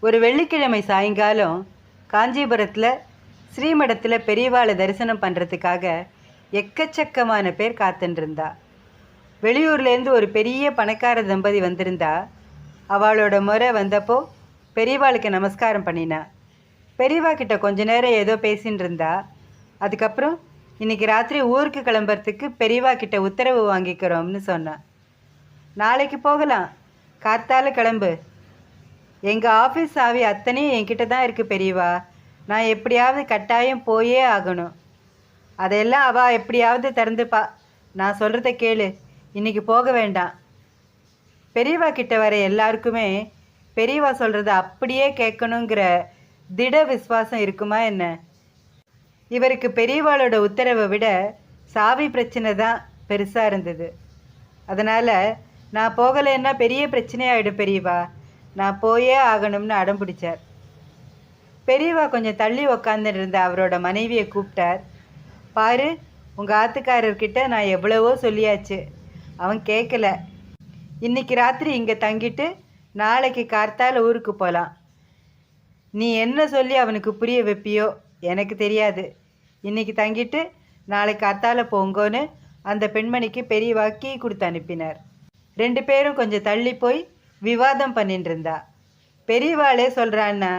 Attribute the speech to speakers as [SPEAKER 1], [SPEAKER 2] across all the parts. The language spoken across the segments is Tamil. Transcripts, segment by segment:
[SPEAKER 1] ஒரு வெள்ளிக்கிழமை சாயங்காலம் காஞ்சிபுரத்தில் ஸ்ரீமடத்தில் பெரியவாளை தரிசனம் பண்ணுறதுக்காக எக்கச்சக்கமான பேர் காத்துட்டுருந்தா வெளியூர்லேருந்து ஒரு பெரிய பணக்கார தம்பதி வந்திருந்தா அவளோட முறை வந்தப்போ பெரியவாளுக்கு நமஸ்காரம் பண்ணினா. பெரியவா கிட்ட கொஞ்ச நேரம் ஏதோ பேசின்னு இருந்தா அதுக்கப்புறம் இன்னைக்கு ராத்திரி ஊருக்கு கிளம்புறதுக்கு பெரியவா கிட்ட உத்தரவு வாங்கிக்கிறோம்னு சொன்னான் நாளைக்கு போகலாம். காத்தால கிளம்பு. எங்கள் ஆஃபீஸ் ஆவி அத்தனையும் என்கிட்ட தான் இருக்குது பெரியவா. நான் எப்படியாவது கட்டாயம் போயே ஆகணும். அதெல்லாம் அவள் எப்படியாவது திறந்துப்பா நான் சொல்கிறத கேளு. இன்னைக்கு போக வேண்டாம். பெரியவா கிட்ட வர எல்லாருக்குமே பெரியவா சொல்கிறத அப்படியே கேட்கணுங்கிற திட விசுவாசம் இருக்குமா என்ன? இவருக்கு பெரியவாளோட உத்தரவை விட சாவி பிரச்சனை தான் பெருசாக இருந்தது. அதனால் நான் போகலைன்னா பெரிய பிரச்சனையாயிடும் பெரியவா. நான் போயே ஆகணும்னு அடம் பிடிச்சார். பெரியவா கொஞ்சம் தள்ளி உக்காந்துருந்த அவரோட மனைவியை கூப்பிட்டார். பாரு உங்கள் ஆத்துக்காரர்கிட்ட நான் எவ்வளவோ சொல்லியாச்சு. அவன் கேட்கல இன்னைக்கு ராத்திரி இங்கே தங்கிட்டு நாளைக்கு கார்த்தால் ஊருக்கு போகலாம் நீ என்ன சொல்லி அவனுக்கு புரிய வைப்பியோ? எனக்கு தெரியாது. இன்னைக்கு தங்கிட்டு நாளைக்கு அத்தால போங்கோன்னு அந்த பெண்மணிக்கு பெரியவா கீ கொடுத்து அனுப்பினார். ரெண்டு பேரும் கொஞ்சம் தள்ளி போய் விவாதம் பண்ணிட்டு இருந்தா பெரியவாளே சொல்கிறான்னா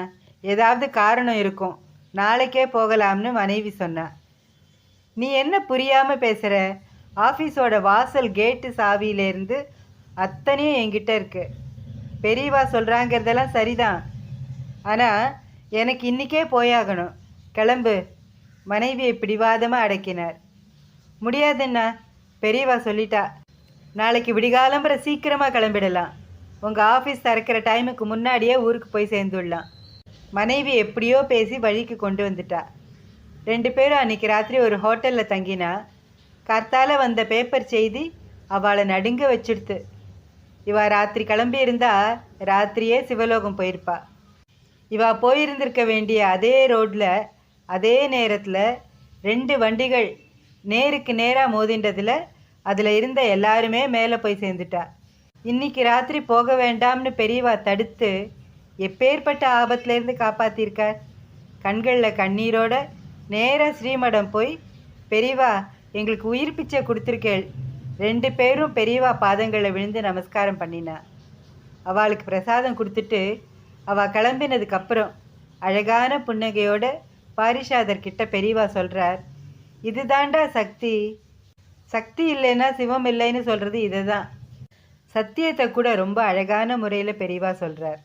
[SPEAKER 1] ஏதாவது காரணம் இருக்கும். நாளைக்கே போகலாம்னு மனைவி சொன்னா. நீ என்ன புரியாமல் பேசுகிற ஆஃபீஸோட வாசல் கேட்டு சாவியிலேருந்து அத்தனையும் என்கிட்ட இருக்கு. பெரியவா சொல்கிறாங்கிறதெல்லாம் சரிதான். ஆனால் எனக்கு இன்றைக்கே போயாகணும். கிளம்பு. மனைவியை பிடிவாதமாக அடக்கினார். முடியாதுண்ணா பெரியவா சொல்லிட்டா. நாளைக்கு விடிகாலம்புற சீக்கிரமாக கிளம்பிடலாம். உங்கள் ஆஃபீஸ் திறக்கிற டைமுக்கு முன்னாடியே ஊருக்கு போய் சேர்ந்துடலாம். மனைவி எப்படியோ பேசி வழிக்கு கொண்டு வந்துட்டா. ரெண்டு பேரும் அன்றைக்கி ராத்திரி ஒரு ஹோட்டலில் தங்கினா கர்த்தால வந்த பேப்பர் செய்தி அவளை நடுங்க வச்சிடுத்து. இவ ராத்திரி கிளம்பி இருந்தா ராத்திரியே சிவலோகம் போயிருப்பா. இவ போயிருந்திருக்க வேண்டிய அதே ரோட்டில் அதே நேரத்தில் ரெண்டு வண்டிகள் நேருக்கு நேராக மோதின்றதில் அதில் இருந்த எல்லாருமே மேலே போய் சேர்ந்துட்டா. இன்னைக்கு ராத்திரி போக வேண்டாம்னு பெரியவா தடுத்து எப்பேற்பட்ட ஆபத்துலேருந்து காப்பாத்திருக்கார் கண்களில் கண்ணீரோட நேராக ஸ்ரீமடம் போய் பெரியவா எங்களுக்கு உயிர் பிச்சை கொடுத்துருக்கேள். ரெண்டு பேரும் பெரியவா பாதங்களில் விழுந்து நமஸ்காரம் பண்ணினா. அவளுக்கு பிரசாதம் கொடுத்துட்டு அவள் கிளம்பினதுக்கப்புறம் அழகான புன்னகையோட பாரிஷாதர் கிட்ட பெரியவா சொல்கிறார் இதுதாண்டா சக்தி. சக்தி இல்லைன்னா சிவம் இல்லைன்னு சொல்கிறது இதுதான். சத்தியத்தை கூட ரொம்ப அழகான முறையில் பெரியவா சொல்கிறார்